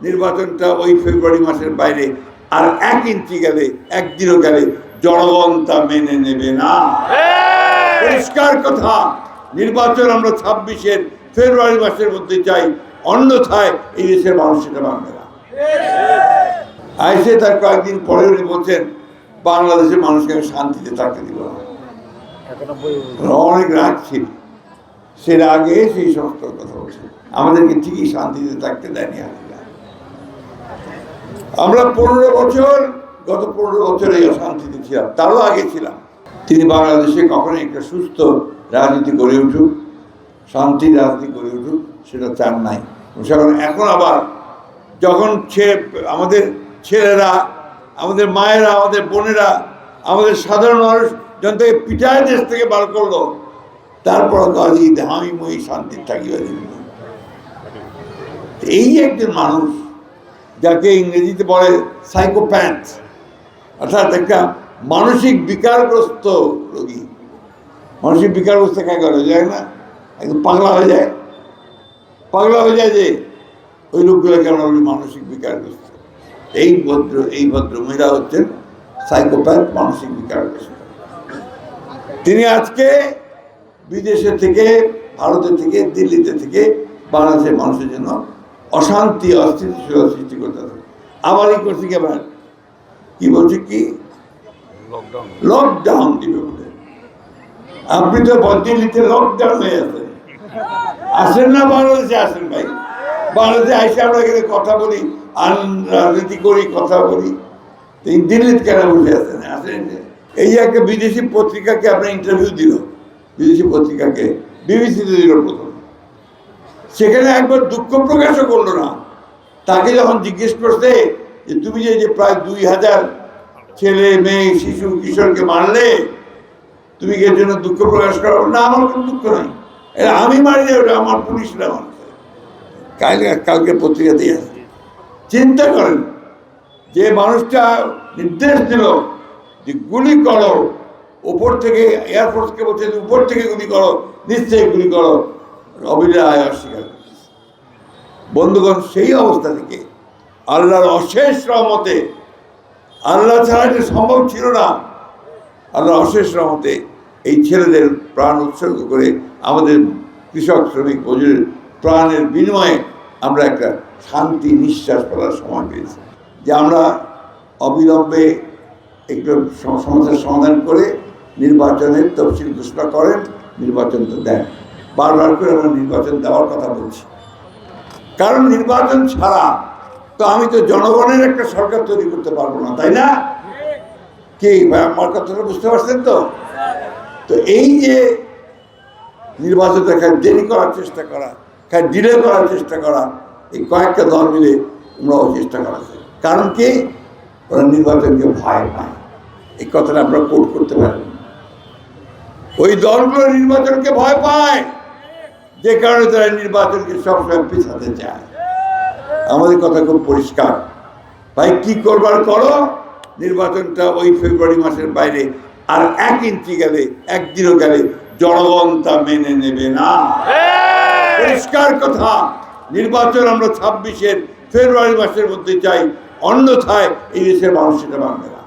নির্বাচনটা ওই ফেব্রুয়ারি মাসের বাইরে আর এক ইঞ্চি গেলে একদিনও গেলে জনগণ তা মেনে নেবে না। পরিষ্কার কথা নির্বাচন আমরা ছাব্বিশের ফেব্রুয়ারি মাসের মধ্যে চাই অন্যথায় এই দেশের মানুষ সেটা মানবে না। আইসে তার কয়েকদিন পরে উনি বলছেন বাংলাদেশের মানুষকে আমি শান্তিতে থাকতে দিব না। অনেক রাগ ছিল। সে রাগে সেই সমস্ত কথা বলছে। আমাদেরকে ঠিকই শান্তিতে থাকতে দেয়নি হাসিনা আমরা পনেরো বছর, গত পনেরো বছর এই অশান্তিতে ছিলাম। তারও আগে ছিলাম। তিনি বাংলাদেশে কখনোই একটা সুস্থ রাজনীতি গড়ে উঠুক, শান্তি রাজনীতি গড়ে উঠুক, সেটা চান নাই। সেখানে এখন আবার যখন ছেলে আমাদের ছেলেরা, আমাদের মায়েরা, আমাদের বোনেরা, আমাদের সাধারণ মানুষ যখন থেকে পিঠায় দেশ থেকে বার করল, তারপর কাজী আমি মই শান্তির দিন এই একজন মানুষ যাকে ইংরেজিতে বলে সাইকোপ্যাথ অর্থাৎ একটা মানসিক বিকারগ্রস্ত রোগী। মানসিক বিকারগ্রস্ত কাকে করা যায় না? একদম পাগলা হয়ে যায়। পাগলা হয়ে যায় যে ওই লোকগুলোকে আমরা বলি মানসিক বিকারগ্রস্ত? এই ভদ্র এই ভদ্র মহিলা হচ্ছেন সাইকোপ্যাথ মানসিক বিকারগ্রস্ত। তিনি আজকে বিদেশে থেকে, ভারতে থেকে, দিল্লিতে থেকে বাংলাদেশের মানুষের জন্য অশান্তি অস্থিতিশীলতা সৃষ্টি করতে হবে আবার এই করছে কি আবার? কি বলছে কি? লকডাউন দিবে বলে। আপনি তো দিল্লিতে লকডাউন হয়ে আছে আসেন না বাংলাদেশে আসেন ভাই। বাংলাদেশে আইসে আমরা এখানে কথা বলি আন রাজনীতি করি কথা বলি। তো এই দিল্লিতে কেন বসে আছেন? আসেন। এই একটা বিদেশি পত্রিকাকে আপনার ইন্টারভিউ দিল। বিদেশি পত্রিকাকে বিবিসিতে দিল প্রথম। সেখানে একবার দুঃখ প্রকাশও করল না। তাকে যখন জিজ্ঞেস করছে যে, তুমি যে যে প্রায় দুই হাজার ছেলে, মেয়ে, শিশু, কিশোরকে মারলে, তুমি কি এর জন্য দুঃখ প্রকাশ করো? না, আমার কোনো দুঃখ নাই। এটা আমি মারি না ওটা আমার পুলিশরা মারছে। কালকে কালকে পত্রিকা দিয়ে আসছে চিন্তা করেন, যে মানুষটা নির্দেশ দিল যে গুলি করো উপর থেকে এয়ারফোর্সকে বলছে উপর থেকে গুলি করো নিশ্চয়ই গুলি করো। রবিরা আয় অস্বীকার করেছে। বন্ধুগণ, সেই অবস্থা থেকে আল্লাহর অশেষ রহমতে, আল্লাহ ছাড়া এটা সম্ভব ছিল না। আল্লাহ অশেষ রহমতে এই ছেলেদের প্রাণ উৎসর্গ করে আমাদের কৃষক শ্রমিক মজুরের প্রাণের বিনিময়ে আমরা একটা শান্তি, নিঃশ্বাস ফেলার সময় পেয়েছি। যে আমরা অবিলম্বে একটু সম- সমস্যার সমাধান করে নির্বাচনের তফসিল ঘোষণা করেন, নির্বাচন তো দেন। বারবার করে আমরা নির্বাচন দেওয়ার কথা বলছি। কারণ নির্বাচন ছাড়া তো আমি তো জনগণের একটা সরকার তৈরি করতে পারব না, তাই না? কি, ভাই, আমার কথাটা বুঝতে পারছেন তো? তো এই যে নির্বাচনটা খালি দেরি করার চেষ্টা করা, খালি ডিলে করার চেষ্টা করা, এই কয়েকটা দল মিলে আমরাও চেষ্টা করা। কারণ কি? ওরা নির্বাচনকে ভয় পায়। এই কথাটা আমরা কোট করতে পারি ওই দলগুলো নির্বাচনকে ভয় পায়। যে কারণে তারা নির্বাচনকে সবসময় পিছাতে চায়। আমাদের কথা খুব পরিষ্কার। ভাই কি করবার করো? নির্বাচনটা ওই ফেব্রুয়ারি মাসের বাইরে আর এক ইঞ্চি গেলে একদিনও গেলে জনগণ তা মেনে নেবে না। পরিষ্কার কথা। নির্বাচন আমরা ছাব্বিশের ফেব্রুয়ারি মাসের মধ্যে চাই অন্যথায় এই দেশের মানুষ সেটা মানবে না।